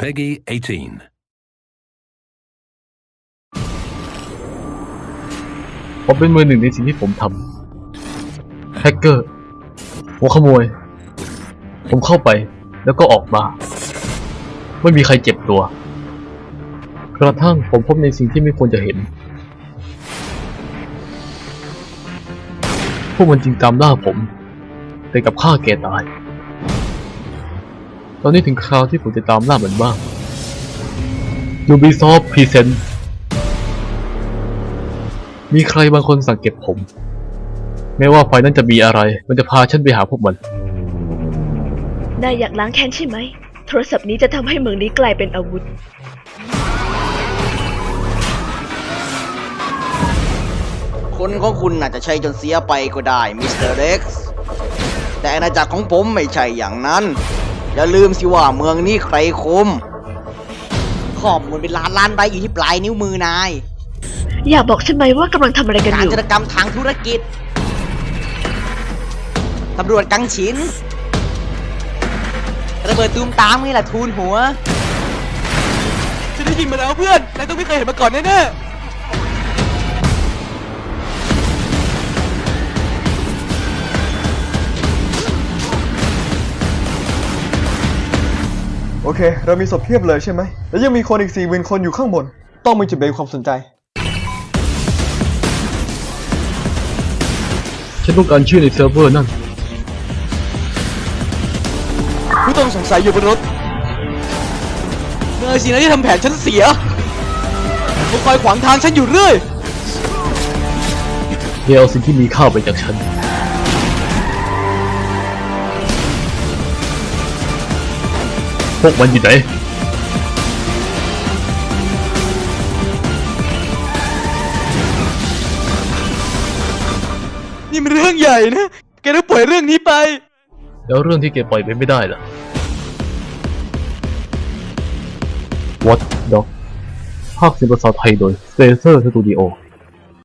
Peggy 18. ผมเป็นมือหนึ่งในสิ่งที่ผมทำแฮกเกอร์หัวขโมย ผมเข้าไปแล้วก็ออกมา ไม่มีใครเจ็บตัว กระทั่งผมพบในสิ่งที่ไม่ควรจะเห็น พวกมันจึงตามล่าผม แต่กับฆ่าแกตาย ตอนนี้ถึงคราวที่ผมจะตามล่ามันบ้าง Ubisoft Present มีใครบางคนสังเกตผมแม้ว่าไฟนั้นจะมีอะไร มันจะพาฉันไปหาพวกมัน นายอยากล้างแค้นใช่ไหม โทรศัพท์นี้จะทำให้เมืองนี้กลายเป็นอาวุธ คนของคุณอาจจะใช้จนเสียไปก็ได้ มิสเตอร์เร็กซ์ แต่อาณาจักรของผมไม่ใช่อย่างนั้น อย่าลืมสิว่าเมืองนี้ใครคุมข้อมูลเป็นล้านล้านใบอยู่ที่ปลายนิ้วมือนายอยากบอกฉันไหมว่ากำลังทำอะไรกันกาอรยู่ จรกรรมทางธุรกิจตำรวจกังฉิน ระเบิดตูมตามนี่แหละทูนหัว ฉันได้ยินมาแล้วเพื่อนนายต้องไม่เคยเห็นมาก่อนแน่ โอเค เรามีศพเพียบเลยใช่ไหม แล้วยังมีคนอีกสี่หมื่นคนอยู่ข้างบน ต้องมีจุดเบนความสนใจ ฉันต้องการชื่อในเซิร์ฟเวอร์นั่นๆผู้ต้องสงสัยอยู่บนรถเนยสินะที่ทำแผนฉันเสียเขาคอยขวางทางฉันอยู่เรื่อย เดี๋ยวเอาสิ่งที่มีค่าไปจากฉัน วกมันอยู่ไหนนี่มันเรื่องใหญ่นะแกต้องปล่อยเรื่องนี้ไป แล้วเรื่องที่แกปล่อยไปไม่ได้ล่ะ What Dog ภาคเสียงภาษาไทยโดย Fraser Studio